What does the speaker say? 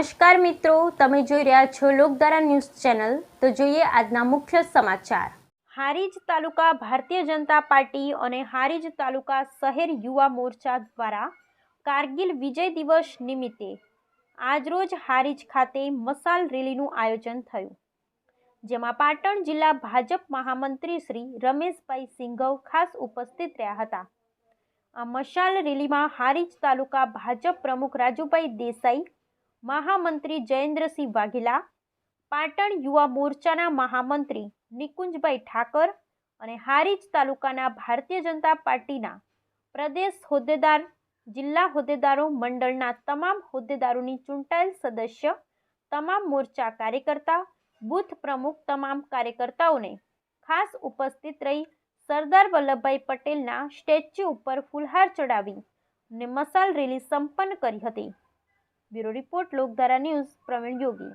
નમસ્કાર મિત્રો, તમે જોઈ રહ્યા છો લોકધારા ન્યૂઝ ચેનલ. તો જોઈએ આજના મુખ્ય સમાચાર. હારીજ તાલુકા ભારતીય જનતા પાર્ટી અને હારીજ તાલુકા શહેર યુવા મોરચા દ્વારા કારગિલ વિજય દિવસ નિમિત્તે આજરોજ હારીજ ખાતે મસાલ રેલીનું આયોજન થયું. જેમાં પાટણ જિલ્લા ભાજપ મહામંત્રી શ્રી રમેશભાઈ સિંઘવ ખાસ ઉપસ્થિત રહ્યા હતા. આ મશાલ રેલીમાં હારીજ તાલુકા ભાજપ પ્રમુખ રાજુભાઈ દેસાઈ મહામંત્રી જયેન્દ્રસિંહ વાઘેલા, પાટણ યુવા મોરચાના મહામંત્રી નિકુંજભાઈ ઠાકર અને હારીજ તાલુકાના ભારતીય જનતા પાર્ટીના પ્રદેશ હોદ્દેદાર, જિલ્લા હોદ્દેદારો મંડળના તમામ હોદ્દેદારોની ચૂંટાયેલ સદસ્ય, તમામ મોરચા કાર્યકર્તા, બૂથ પ્રમુખ, તમામ કાર્યકર્તાઓને ખાસ ઉપસ્થિત રહી સરદાર વલ્લભભાઈ પટેલના સ્ટેચ્યુ ઉપર ફૂલહાર ચડાવી અને મસાલ રેલી સંપન્ન કરી હતી. Bureau report Lokdhara news Pravin Yogi.